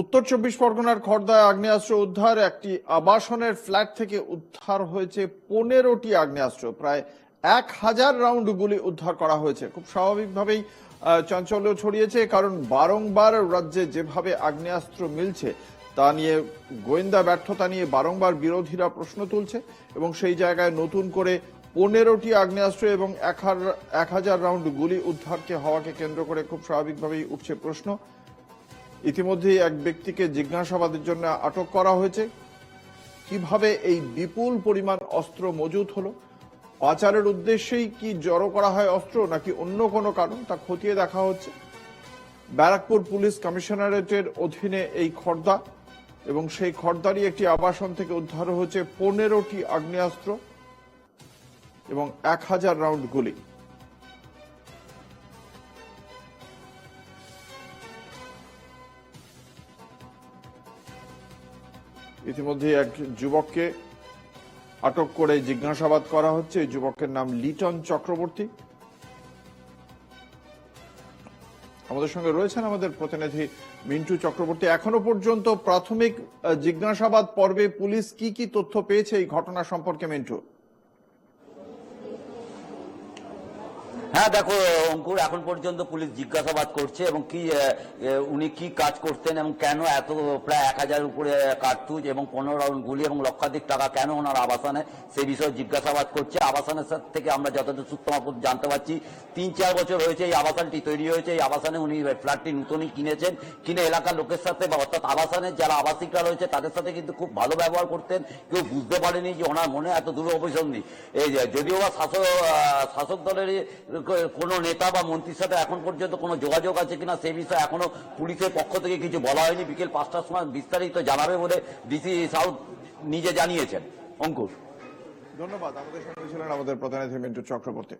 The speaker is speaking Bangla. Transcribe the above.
উত্তর চব্বিশ পরগনার খড়দায় আগ্নেয়াস্ত্র উদ্ধার। একটি আবাসনের ফ্ল্যাট থেকে উদ্ধার হয়েছে পনেরোটি আগ্নেয়াস্ত্র। প্রায় এক হাজার রাউন্ড গুলি উদ্ধার করা হয়েছে। খুব স্বাভাবিকভাবেই চাঞ্চল্য ছড়িয়েছে, কারণ বারংবার রাজ্যে যেভাবে আগ্নেয়াস্ত্র মিলছে, তা নিয়ে গোয়েন্দা ব্যর্থতা নিয়ে বারংবার বিরোধীরা প্রশ্ন তুলছে এবং সেই জায়গায় নতুন করে পনেরোটি আগ্নেয়াস্ত্র এবং এক হাজার রাউন্ড গুলি উদ্ধারকে হওয়াকে কেন্দ্র করে খুব স্বাভাবিকভাবেই উঠছে প্রশ্ন। ইতিমধ্যেই এক ব্যক্তিকে জিজ্ঞাসাবাদের জন্য আটক করা হয়েছে। কীভাবে এই বিপুল পরিমাণ অস্ত্র মজুত হলো? পাচারের উদ্দেশ্যেই কি জড়ো করা হয় অস্ত্র নাকি অন্য কোনো কারণ তা খতিয়ে দেখা হচ্ছে? ব্যারাকপুর পুলিশ কমিশনারেটের অধীনে এই খর্দা এবং সেই খর্দারই একটি আবাসন থেকে উদ্ধার হয়েছে পনেরোটি আগ্নেয়াস্ত্র এবং এক হাজার রাউন্ড গুলি। ইতিমধ্যে এক যুবককে আটক করে জিজ্ঞাসাবাদ করা হচ্ছে। এই যুবকের নাম লিটন চক্রবর্তী। আমাদের সঙ্গে রয়েছেন আমাদের প্রতিনিধি মিন্টু চক্রবর্তী। এখনও পর্যন্ত প্রাথমিক জিজ্ঞাসাবাদ পর্বে পুলিশ কি কি তথ্য পেয়েছে এই ঘটনা সম্পর্কে মিন্টু? হ্যাঁ দেখো, অঙ্কুর, এখন পর্যন্ত পুলিশ জিজ্ঞাসাবাদ করছে এবং কি উনি কি কাজ করতেন এবং কেন এত, প্রায় এক হাজার উপরে কার্তুজ এবং পনেরো রাউন্ড গুলি এবং লক্ষাধিক টাকা কেন ওনার আবাসনে সেই বিষয়ে জিজ্ঞাসাবাদ করছে। আবাসনের থেকে আমরা যতদূর সূত্র জানতে পারছি, তিন চার বছর হয়েছে এই আবাসনটি তৈরি হয়েছে। এই আবাসনে উনি ফ্ল্যাটটি নতুনই কিনেছেন, কিনে এলাকার লোকের সাথে বা অর্থাৎ আবাসনের যারা আবাসিকরা রয়েছে, তাদের সাথে কিন্তু খুব ভালো ব্যবহার করতেন। কেউ বুঝতে পারেনি যে ওনার মনে এত দূর অভিসন্ধি এই যদিও বা শাসক শাসক দলের কোন নেতা বা মন্ত্রীর সাথে এখন পর্যন্ত কোনো যোগাযোগ আছে কিনা সে বিষয়ে এখনও পুলিশের পক্ষ থেকে কিছু বলা হয়নি। বিকেল পাঁচটার সময় বিস্তারিত জানাবে বলে ডিসি সাউথ নিজে জানিয়েছেন। অঙ্কুর। ধন্যবাদ। আমাদের সঙ্গে ছিলেন আমাদের প্রতিনিধি মিন্টু চক্রবর্তী।